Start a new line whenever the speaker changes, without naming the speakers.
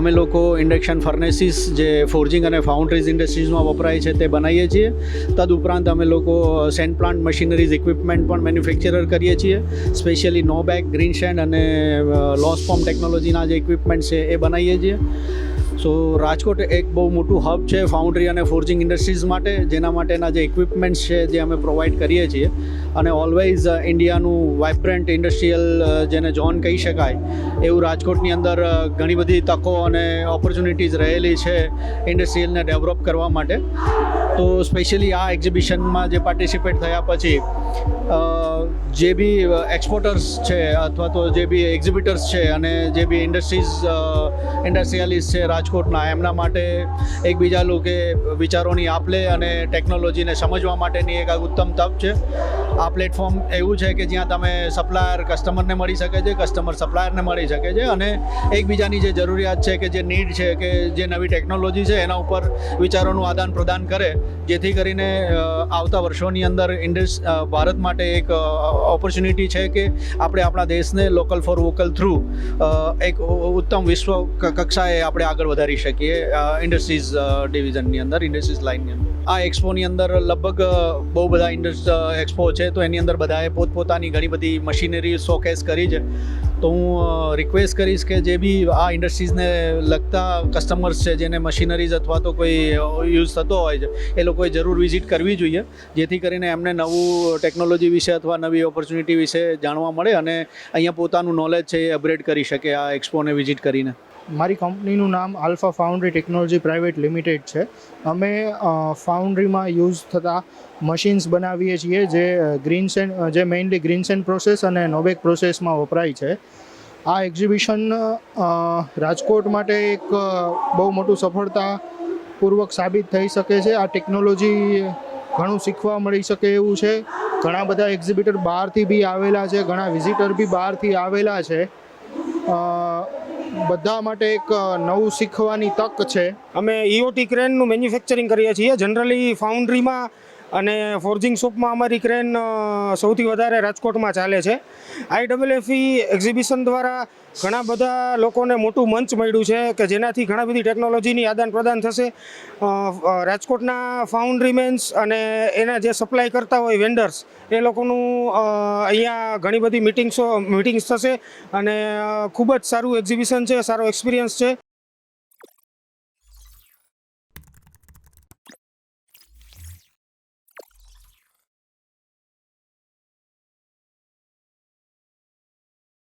અમે લોકો ઇન્ડક્શન ફર્નેસીસ જે ફોર્જિંગ અને ફાઉન્ડ્રીઝ ઇન્ડસ્ટ્રીઝમાં વપરાય છે તે બનાવીએ છીએ. તદુપરાંત અમે લોકો સેન્ડ પ્લાન્ટ મશીનરીઝ ઇક્વિપમેન્ટ પણ મેન્યુફેક્ચરર કરીએ છીએ. Specially no bake green sand અને લોસ ફોર્મ ટેકનોલોજીના જે ઇક્વિપમેન્ટ છે એ બનાવીએ છીએ. સો રાજકોટ એક બહુ મોટું હબ છે ફાઉન્ડ્રી અને ફોર્જિંગ ઇન્ડસ્ટ્રીઝ માટે, જેના માટેના જે ઇક્વિપમેન્ટ્સ છે જે અમે પ્રોવાઈડ કરીએ છીએ. અને ઓલવેઝ ઇન્ડિયાનું વાઇબ્રન્ટ ઇન્ડસ્ટ્રીયલ જેને ઝોન કહી શકાય, એવું રાજકોટની અંદર ઘણી બધી તકો અને ઓપોર્ચ્યુનિટીઝ રહેલી છે ઇન્ડસ્ટ્રીયલને ડેવલપ કરવા માટે. તો સ્પેશિયલી આ એક્ઝિબિશનમાં જે પાર્ટિસિપેટ થયા પછી જે બી એક્સપોર્ટર્સ છે અથવા તો જે બી એક્ઝિબિટર્સ છે અને જે બી ઇન્ડસ્ટ્રીઝ ઇન્ડસ્ટ્રીયાલિસ્ટ છે રાજકોટના, એમના માટે એકબીજા લોકો વિચારોની આપ લે અને ટેકનોલોજીને સમજવા માટેની એક ઉત્તમ તક છે. આ પ્લેટફોર્મ એવું છે કે જ્યાં તમે સપ્લાયર કસ્ટમરને મળી શકે છે, કસ્ટમર સપ્લાયરને મળી શકે છે અને એકબીજાની જે જરૂરિયાત છે કે જે નીડ છે કે જે નવી ટેકનોલોજી છે એના ઉપર વિચારોનું આદાન પ્રદાન કરે જેથી કરીને આવતા વર્ષોની અંદર ઇન્ડસ ભારત માટે એક ઓપોર્ચ્યુનિટી છે કે આપણે આપણા દેશને લોકલ ફોર વોકલ થ્રુ એક ઉત્તમ વિશ્વ કક્ષાએ આપણે આગળ વધારી શકીએ ઇન્ડસ્ટ્રીઝ ડિવિઝનની અંદર ઇન્ડસ્ટ્રીઝ લાઇનની અંદર. આ એક્સપોની અંદર લગભગ બહુ બધા ઇન્ડસ્ટ એક્સપો છે, તો એની અંદર બધાએ પોતપોતાની ઘણી બધી મશીનરી શોકેસ કરી છે. તો હું રિક્વેસ્ટ કરીશ કે જે બી આ ઇન્ડસ્ટ્રીઝને લગતા કસ્ટમર્સ છે, જેને મશીનરીઝ અથવા તો કોઈ યુઝ થતો હોય છે એ લોકોએ જરૂર વિઝિટ કરવી જોઈએ, જેથી કરીને એમને નવું ટેકનોલોજી વિશે અથવા નવી ઓપોર્ચ્યુનિટી વિશે જાણવા મળે અને અહીંયા પોતાનું નોલેજ છે એ અપગ્રેડ કરી શકે આ એક્સપોને વિઝિટ કરીને.
મારી કંપનીનું નામ Alpha foundry technology private limited છે. અમે ફાઉન્ડ્રીમાં યુઝ થતા મશીન્સ બનાવીએ છીએ જે ગ્રીન સેન જે મેઇનલી ગ્રીન સેન પ્રોસેસ અને નોબેક પ્રોસેસમાં વપરાય છે. આ એક્ઝિબિશન રાજકોટ માટે એક બહુ મોટું સફળતાપૂર્વક સાબિત થઈ શકે છે. આ ટેકનોલોજી ઘણું શીખવા મળી શકે એવું છે. ઘણા બધા એક્ઝિબિટર બહારથી બી આવેલા છે, ઘણા વિઝિટર બી બહારથી આવેલા છે. બધા માટે એક નવું શીખવાની તક છે.
અમે ઈઓટી ક્રેનનું મેન્યુફેક્ચરિંગ કરીએ છીએ. જનરલી ફાઉન્ડ્રીમાં અને ફોર્જિંગ શોપમાં અમારી ક્રેન સૌથી વધારે રાજકોટમાં ચાલે છે. આઈડબલ્યુએફઈ એક્ઝિબિશન દ્વારા ઘણા બધા લોકોને મોટું મંચ મળ્યું છે કે જેનાથી ઘણા બધી ટેકનોલોજીની આદાન પ્રદાન થશે. રાજકોટના અ, રાજકોટના ફાઉન્ડ્રીમેન્સ અને એના જે સપ્લાય કરતા હોય વેન્ડર્સ એ લોકોનું અહીંયા ઘણી બધી મિટિંગ્સો મિટિંગ્સ થશે. અને ખૂબ જ સારું એક્ઝિબિશન છે સારો એક્સપિરિયન્સ છે.